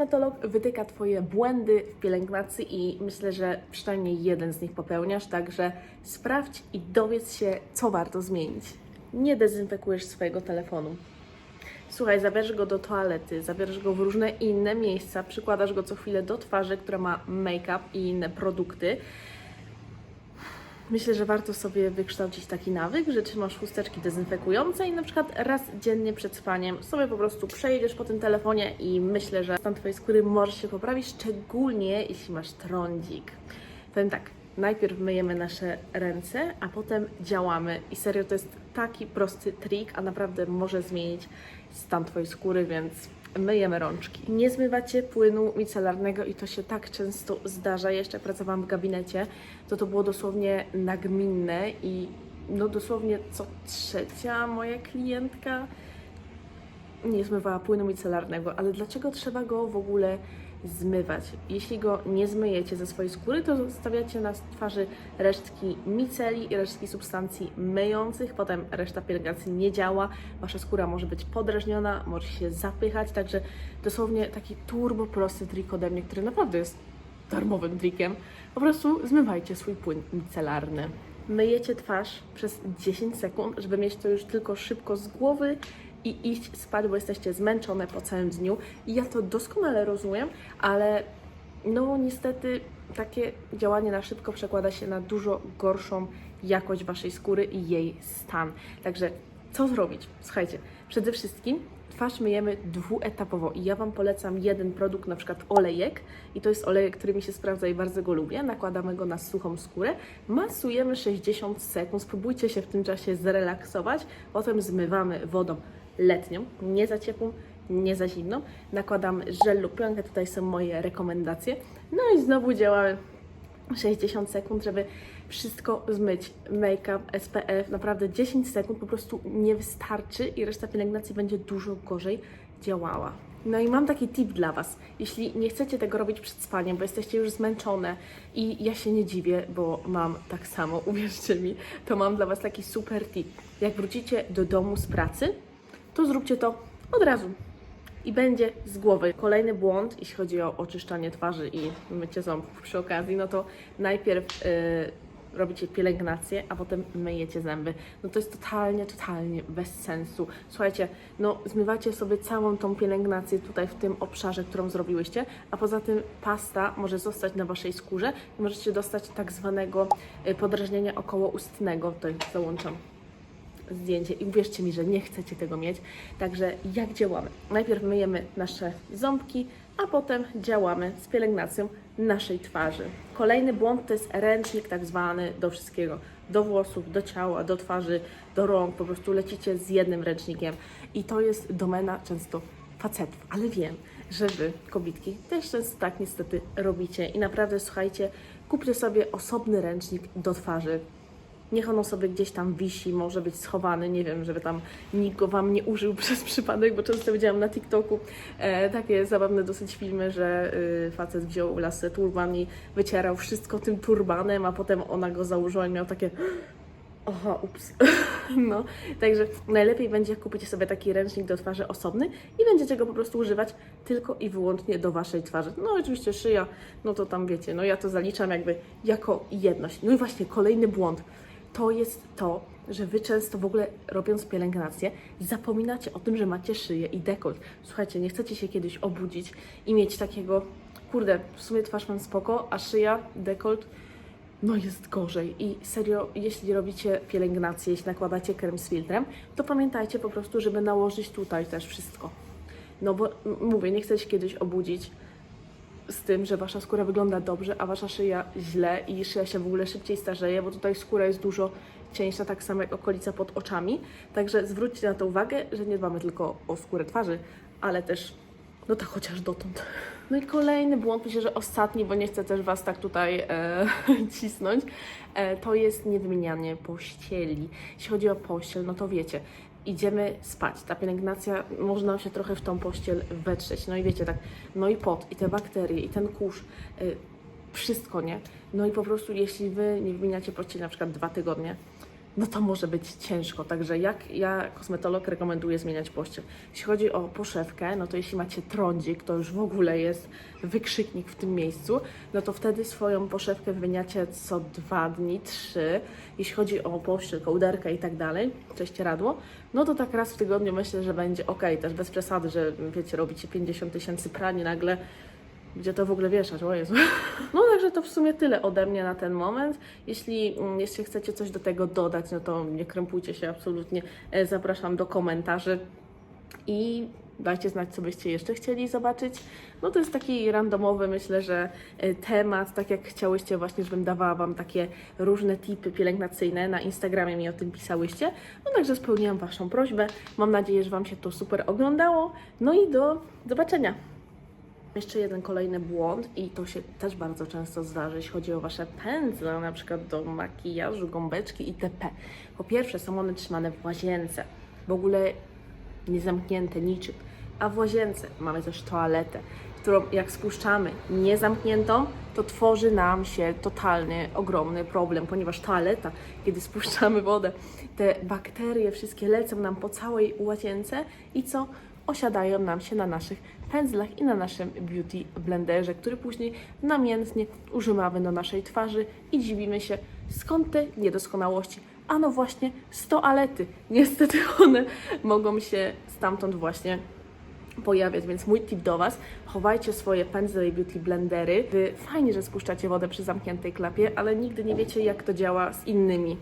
kosmetolog wytyka Twoje błędy w pielęgnacji i myślę, że przynajmniej jeden z nich popełniasz, także sprawdź i dowiedz się, co warto zmienić. Nie dezynfekujesz swojego telefonu. Słuchaj, zabierzesz go do toalety, zabierzesz go w różne inne miejsca, przykładasz go co chwilę do twarzy, która ma make-up i inne produkty. Myślę, że warto sobie wykształcić taki nawyk, że trzymasz chusteczki dezynfekujące i na przykład raz dziennie przed spaniem sobie po prostu przejedziesz po tym telefonie i myślę, że stan Twojej skóry może się poprawić, szczególnie jeśli masz trądzik. Powiem tak, najpierw myjemy nasze ręce, a potem działamy i serio to jest taki prosty trik, a naprawdę może zmienić stan Twojej skóry, więc myjemy rączki. Nie zmywacie płynu micelarnego i to się tak często zdarza. Ja Jeszcze pracowałam w gabinecie, to to było dosłownie nagminne i no dosłownie co trzecia moja klientka nie zmywała płynu micelarnego, ale dlaczego trzeba go w ogóle zmywać? Jeśli go nie zmyjecie ze swojej skóry, to zostawiacie na twarzy resztki miceli i resztki substancji myjących, potem reszta pielęgnacji nie działa, wasza skóra może być podrażniona, może się zapychać, także dosłownie taki turbo prosty trik ode mnie, który naprawdę jest darmowym trikiem. Po prostu zmywajcie swój płyn micelarny. Myjecie twarz przez 10 sekund, żeby mieć to już tylko szybko z głowy i iść spać, bo jesteście zmęczone po całym dniu. I ja to doskonale rozumiem, ale no niestety takie działanie na szybko przekłada się na dużo gorszą jakość waszej skóry i jej stan. Także co zrobić? Słuchajcie, przede wszystkim twarz myjemy dwuetapowo i ja Wam polecam jeden produkt, na przykład olejek i to jest olejek, który mi się sprawdza i bardzo go lubię. Nakładamy go na suchą skórę, masujemy 60 sekund, spróbujcie się w tym czasie zrelaksować, potem zmywamy wodą letnią, nie za ciepłą, nie za zimną. Nakładam żel lub plenkę, tutaj są moje rekomendacje. No i znowu działamy 60 sekund, żeby wszystko zmyć. Make-up, SPF, naprawdę 10 sekund po prostu nie wystarczy i reszta pielęgnacji będzie dużo gorzej działała. No i mam taki tip dla Was. Jeśli nie chcecie tego robić przed spaniem, bo jesteście już zmęczone i ja się nie dziwię, bo mam tak samo, uwierzcie mi, to mam dla Was taki super tip. Jak wrócicie do domu z pracy, to zróbcie to od razu i będzie z głowy. Kolejny błąd, jeśli chodzi o oczyszczanie twarzy i mycie ząbków przy okazji, no to najpierw y, robicie pielęgnację, a potem myjecie zęby. No to jest totalnie, totalnie bez sensu. Słuchajcie, no zmywacie sobie całą tą pielęgnację tutaj w tym obszarze, którą zrobiłyście, a poza tym pasta może zostać na Waszej skórze i możecie dostać tak zwanego y, podrażnienia okołoustnego. Tutaj załączam zdjęcie i uwierzcie mi, że nie chcecie tego mieć. Także jak działamy? Najpierw myjemy nasze ząbki, a potem działamy z pielęgnacją naszej twarzy. Kolejny błąd to jest ręcznik tak zwany do wszystkiego. Do włosów, do ciała, do twarzy, do rąk. Po prostu lecicie z jednym ręcznikiem. I to jest domena często facetów. Ale wiem, że Wy, kobitki, też często tak niestety robicie. I naprawdę, słuchajcie, kupcie sobie osobny ręcznik do twarzy. Niech ono sobie gdzieś tam wisi, może być schowany, nie wiem, żeby tam nikt go Wam nie użył przez przypadek, bo często widziałam na TikToku e, takie zabawne dosyć filmy, że y, facet wziął lasę turban i wycierał wszystko tym turbanem, a potem ona go założyła i miał takie Aha, ups. No, także najlepiej będzie jak kupicie sobie taki ręcznik do twarzy osobny i będziecie go po prostu używać tylko i wyłącznie do waszej twarzy. No oczywiście szyja, no to tam wiecie, no ja to zaliczam jakby jako jedność. No i właśnie kolejny błąd to jest to, że wy często w ogóle robiąc pielęgnację zapominacie o tym, że macie szyję i dekolt. Słuchajcie, nie chcecie się kiedyś obudzić i mieć takiego, kurde, w sumie twarz mam spoko, a szyja, dekolt, no jest gorzej. I serio, jeśli robicie pielęgnację, jeśli nakładacie krem z filtrem, to pamiętajcie po prostu, żeby nałożyć tutaj też wszystko. No bo mówię, nie chcecie kiedyś obudzić z tym, że wasza skóra wygląda dobrze, a wasza szyja źle i szyja się w ogóle szybciej starzeje, bo tutaj skóra jest dużo cieńsza, tak samo jak okolica pod oczami. Także zwróćcie na to uwagę, że nie dbamy tylko o skórę twarzy, ale też, no tak chociaż dotąd. No i kolejny błąd, myślę, że ostatni, bo nie chcę też was tak tutaj e, cisnąć, e, to jest niewymienianie pościeli. Jeśli chodzi o pościel, no to wiecie, idziemy spać. Ta pielęgnacja można się trochę w tą pościel wetrzeć. No i wiecie, tak, no i pot, i te bakterie, i ten kurz, y, wszystko, nie? No i po prostu, jeśli wy nie wymieniacie pościeli na przykład dwa tygodnie, no to może być ciężko. Także jak ja, kosmetolog, rekomenduję zmieniać pościel. Jeśli chodzi o poszewkę, no to jeśli macie trądzik, to już w ogóle jest wykrzyknik w tym miejscu, no to wtedy swoją poszewkę wymieniacie co dwa dni, trzy. Jeśli chodzi o pościel, kołderkę i tak dalej, prześcieradło, no to tak raz w tygodniu myślę, że będzie ok. Też bez przesady, że wiecie, robicie 50 tysięcy prani nagle gdzie to w ogóle wieszać, o Jezu. No także to w sumie tyle ode mnie na ten moment. Jeśli mm, jeszcze chcecie coś do tego dodać, no to nie krępujcie się absolutnie. E, Zapraszam do komentarzy i dajcie znać, co byście jeszcze chcieli zobaczyć. No to jest taki randomowy, myślę, że e, temat, tak jak chciałyście właśnie, żebym dawała Wam takie różne tipy pielęgnacyjne. Na Instagramie mi o tym pisałyście. No także spełniłam Waszą prośbę. Mam nadzieję, że Wam się to super oglądało. No i do zobaczenia. Jeszcze jeden kolejny błąd i to się też bardzo często zdarzy, jeśli chodzi o Wasze pędzle, na przykład do makijażu, gąbeczki itp. Po pierwsze są one trzymane w łazience, w ogóle nie zamknięte niczym, a w łazience mamy też toaletę, którą jak spuszczamy niezamkniętą, to tworzy nam się totalny, ogromny problem, ponieważ toaleta, kiedy spuszczamy wodę, te bakterie wszystkie lecą nam po całej łazience i co? Osiadają nam się na naszych pędzlach i na naszym beauty blenderze, który później namiętnie używamy do naszej twarzy i dziwimy się, skąd te niedoskonałości. A no właśnie z toalety. Niestety one mogą się stamtąd właśnie pojawiać, więc mój tip do Was, chowajcie swoje pędzle i beauty blendery. Wy fajnie, że spuszczacie wodę przy zamkniętej klapie, ale nigdy nie wiecie, jak to działa z innymi